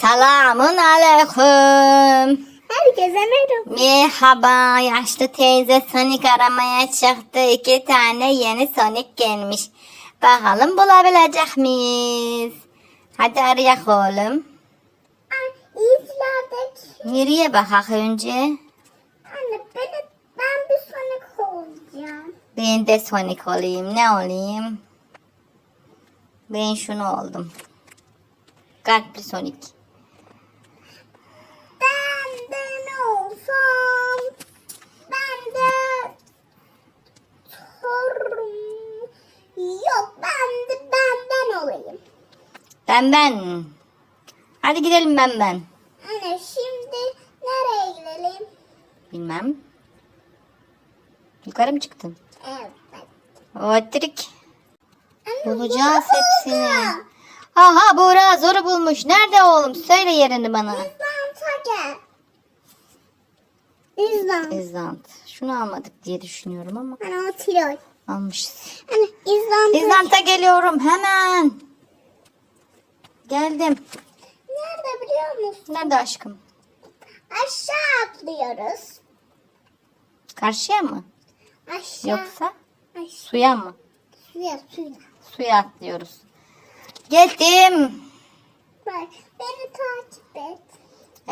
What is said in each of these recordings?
Selamun aleyküm. Herkese merhaba. Merhaba yaşlı teyze Sonic aramaya çıktı. İki tane yeni Sonic gelmiş. Bakalım bulabilecek miyiz? Hadi arayak oğlum. İzlerdeki Nereye bakak önce? anne ben, ben bir Sonic olacağım. Ben de Sonic olayım. Ne olayım? Ben şunu oldum. Kalpli Sonic. Ben de ne olsam ben de torun yok ben de benden olayım. Ben ben. Hadi gidelim ben ben. Anne şimdi nereye gidelim? Bilmem. Yukarı mı çıktın? Evet. Otrik. Bulacağız hepsini. Aha Buğra zoru bulmuş. Nerede oğlum? Söyle yerini bana. İzlanta gel. İzlant. İzlant. Şunu almadık diye düşünüyorum ama Anne o Tirol. almışız. Anne İzlanta. İzlant'a geliyorum hemen. Geldim. Nerede biliyor musun? Nerede aşkım? Aşağı atlıyoruz. Karşıya mı? Aşağı. Yoksa Aşağı. suya mı? Suya suya. Suya atlıyoruz. Geldim. Bak beni takip et.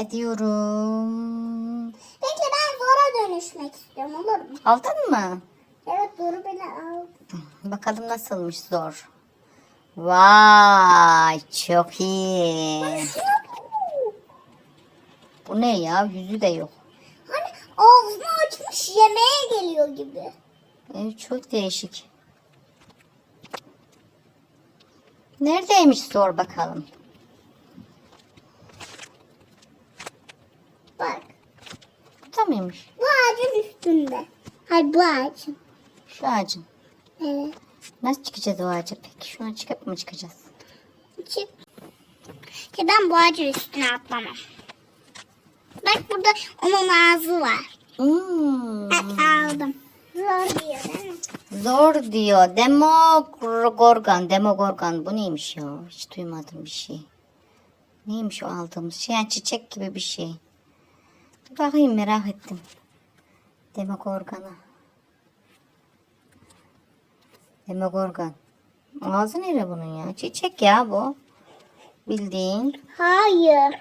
Ediyorum. Dönüşmek istiyorum olur mu? Aldın mı? Evet zoru bile aldım. Bakalım nasılmış zor. Vay çok iyi. Bu ne ya? Yüzü de yok. Hani ağzını açmış yemeğe geliyor gibi. Evet, çok değişik. Neredeymiş zor bakalım. Bak Burada mıymış? bu ağacın üstünde. Hayır bu ağacın. Şu ağacın. Evet. Nasıl çıkacağız o ağaca peki? Şuna çıkıp mı çıkacağız? Çık. Ki ben bu ağacın üstüne atlamam. Bak burada onun ağzı var. Hmm. Bak aldım. Zor diyor değil mi? Zor diyor. Demogorgon. Demogorgon. Bu neymiş ya? Hiç duymadım bir şey. Neymiş o aldığımız şey? Yani çiçek gibi bir şey. Bakayım merak ettim. Demogorgon'a. Demogorgon. Ağzı nere bunun ya? Çiçek ya bu. Bildiğin. Hayır.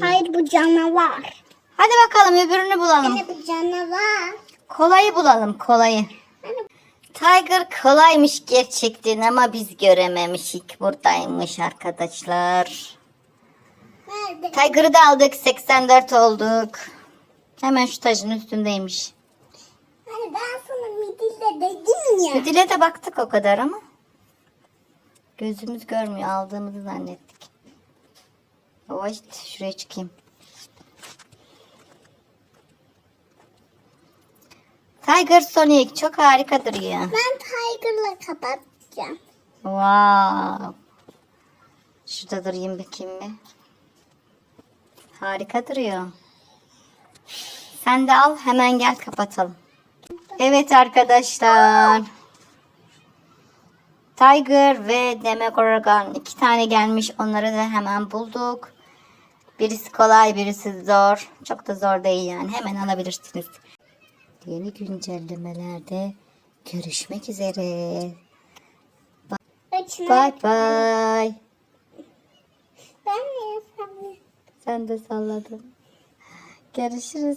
Hayır bu canavar. Hadi bakalım öbürünü bulalım. Anne bu canavar. Kolayı bulalım kolayı. Anne Tiger kolaymış gerçekten ama biz görememişik. Buradaymış arkadaşlar. nerede? Tiger'ı da aldık. 84 olduk. Hemen şu tacın üstündeymiş. Hani ben sana midilde dedim ya. Dile de baktık o kadar ama. Gözümüz görmüyor. Aldığımızı zannettik. İşte şuraya çıkayım. Tiger Sonic çok harika duruyor. Ben Tiger'la kapatacağım. Wow. Şurada durayım bakayım bir. Harika duruyor. Sen de al hemen gel kapatalım. Evet arkadaşlar. Tiger ve Demogorgon iki tane gelmiş. Onları da hemen bulduk. Birisi kolay birisi zor. Çok da zor değil yani. Hemen alabilirsiniz. Yeni güncellemelerde görüşmek üzere. Bye bye. Ben mi yapamıyorum? Sen de salladın. Görüşürüz.